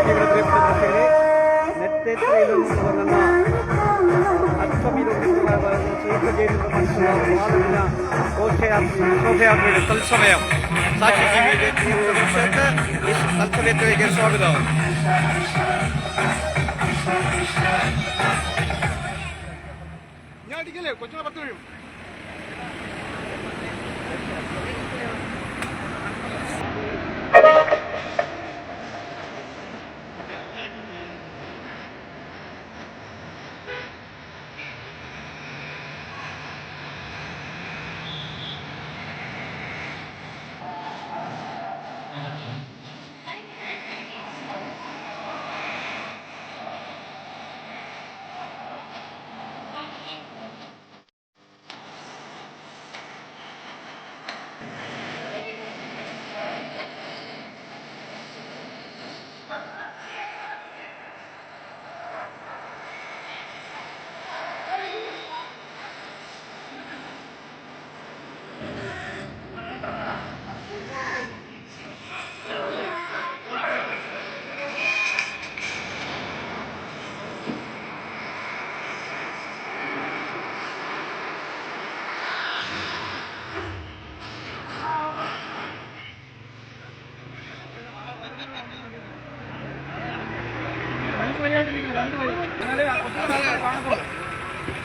격이라들의 부탁드리니 내 때때로 이런 수고한다 아트미로 수고하고 저희에게 있는 것만 수고하고 하느냐 고체함 소세함을 떨쳐내요 사실 이미지 팀으로서 이 날터네트에게 수고합니다 야, 이게 내 고치나 봤더니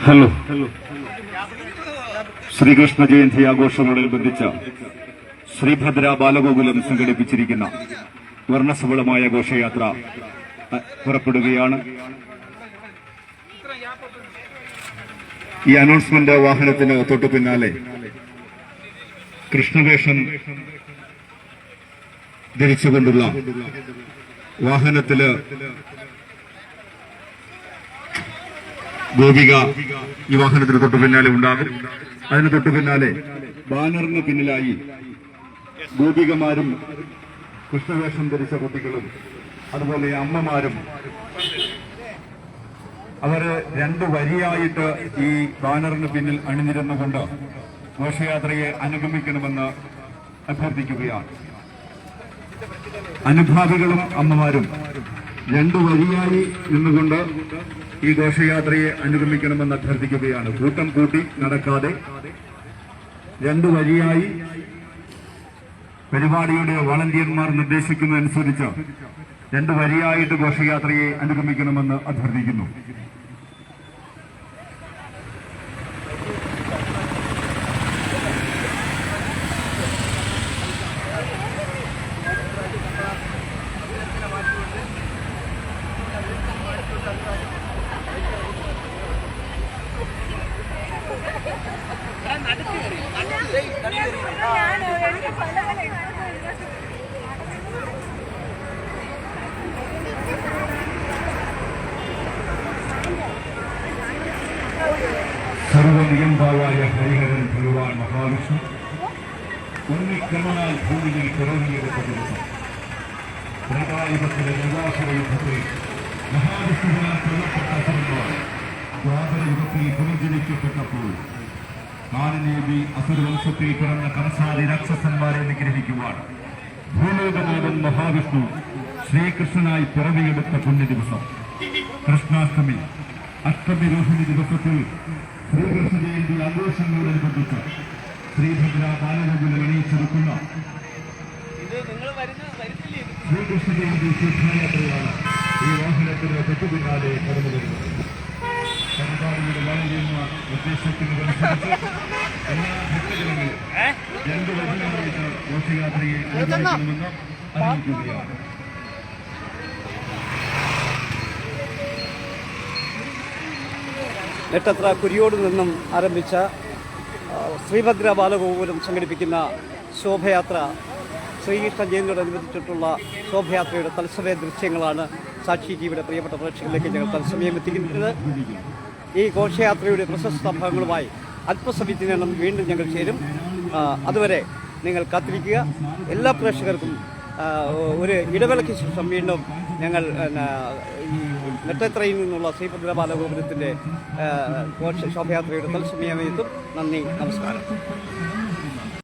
hello hello Sreekrishna Jayanti ആഘോഷങ്ങളോടനുബന്ധിച്ച് ശ്രീഭദ്ര ബാലഗോകുലം സംഘടിപ്പിച്ചിരിക്കുന്ന വർണസഫലമായ ഘോഷയാത്ര പുറപ്പെടുകയാണ്. ഈ അനൗൺസ്മെന്റ് വാഹനത്തിന് തൊട്ടു പിന്നാലെ കൃഷ്ണവേഷം ധരിച്ചുകൊണ്ടുള്ള വാഹനത്തിൽ ഗോപിക ഈ വാഹനത്തിന് തൊട്ടു പിന്നാലെ ഉണ്ടാകും. അതിന് തൊട്ടു പിന്നാലെ ബാനറിന് പിന്നിലായി ഗോപികമാരും കൃഷ്ണവേഷം ധരിച്ച കുട്ടികളും അതുപോലെ അമ്മമാരും. അവർ രണ്ടു വരിയായിട്ട് ഈ ബാനറിന് പിന്നിൽ അണിനിരുന്നുകൊണ്ട് ഘോഷയാത്രയെ അനുഗമിക്കണമെന്ന് അഭ്യർത്ഥിക്കുകയാണ്. അനുഭാവികളും അമ്മമാരും രണ്ടു വഴിയായി നിന്നുകൊണ്ട് ഈ ഘോഷയാത്രയെ അനുഗമിക്കണമെന്ന് അഭ്യർത്ഥിക്കുകയാണ്. കൂട്ടം കൂട്ടി നടക്കാതെ രണ്ടു വഴിയായി പരിപാടിയുടെ വളണ്ടിയർമാർ നിർദ്ദേശിക്കുന്നതനുസരിച്ച് രണ്ടു വരിയായിട്ട് ഘോഷയാത്രയെ അനുഗമിക്കണമെന്ന് അഭ്യർത്ഥിക്കുന്നു. സർവനിയന്താവായ ഹരിഹരൻ ഭഗവാൻ മഹാവിഷ്ണു ഉണ്ണിക്രമനാൽ ഭൂമിയിൽ പിറവിയെടുത്ത ദിവസം ത്രൈകായുഗത്തിലെ നിരാശര യുദ്ധത്തിൽ മഹാവിഷ്ണുവിനാൽ കൊല്ലപ്പെട്ട അസുരന്മാർ ദ്വാപരയുഗത്തിൽ പുനർജനിക്കപ്പെട്ടപ്പോൾ മാനനേവി അസുരവംശത്തിൽ പിറന്ന കംസാദി രാക്ഷസന്മാരെ നിഗ്രഹിക്കുവാൻ ഭൂലോകനാഥൻ മഹാവിഷ്ണു ശ്രീകൃഷ്ണനായി പിറവിയെടുത്ത പുണ്യ ദിവസം കൃഷ്ണാഷ്ടമി അഷ്ടമി രോഹിണി ദിവസത്തിൽ ശ്രീകൃഷ്ണ ജയന്തി ആഘോഷങ്ങളോടനുബന്ധിച്ച് ശ്രീഭദ്ര ബാലഗോകുലം അണിയിച്ചെടുക്കുന്ന ശ്രീകൃഷ്ണ ജയന്തി തീർത്ഥയാത്രയാണ് ഈ വാഹനത്തിന് തൊട്ടുപിന്നാലെ കടന്നു വരുന്നത്. പരിപാടിയുടെ വാണിജ്യന്മാർ നിർദ്ദേശിക്കുന്നതനുസരിച്ച് എല്ലാ ഭക്തജനങ്ങളും രണ്ട് വചനങ്ങളായിട്ട് ഘോഷയാത്രയെ അനുഗമിക്കണമെന്ന് നെട്ടത്ര കുരിയോട് നിന്നും ആരംഭിച്ച ശ്രീഭദ്ര ബാലഗോകുലം സംഘടിപ്പിക്കുന്ന ശോഭയാത്ര ശ്രീകൃഷ്ണ ജയന്തിയോടനുബന്ധിച്ചിട്ടുള്ള ശോഭയാത്രയുടെ തത്സമയ ദൃശ്യങ്ങളാണ് സാക്ഷി ടിവിയുടെ പ്രിയപ്പെട്ട പ്രേക്ഷകരിലേക്ക് ഞങ്ങൾ തത്സമയം എത്തിക്കുന്നത്. ഈ ഘോഷയാത്രയുടെ പ്രശസ്ത ഭാഗങ്ങളുമായി അല്പസമയത്തിനും വീണ്ടും ഞങ്ങൾ ചേരും. അതുവരെ നിങ്ങൾ കാത്തിരിക്കുക. എല്ലാ പ്രേക്ഷകർക്കും ഒരു ഇടവേളയ്ക്ക് ശേഷം വീണ്ടും ഞങ്ങൾ ഈ നെട്ടത്രയിൽ നിന്നുള്ള ശ്രീഭദ്ര ബാലഗോപുരത്തിന്റെ ശോഭയാത്രയുടെ തൽസമയമേത്തും നന്ദി നമസ്കാരം.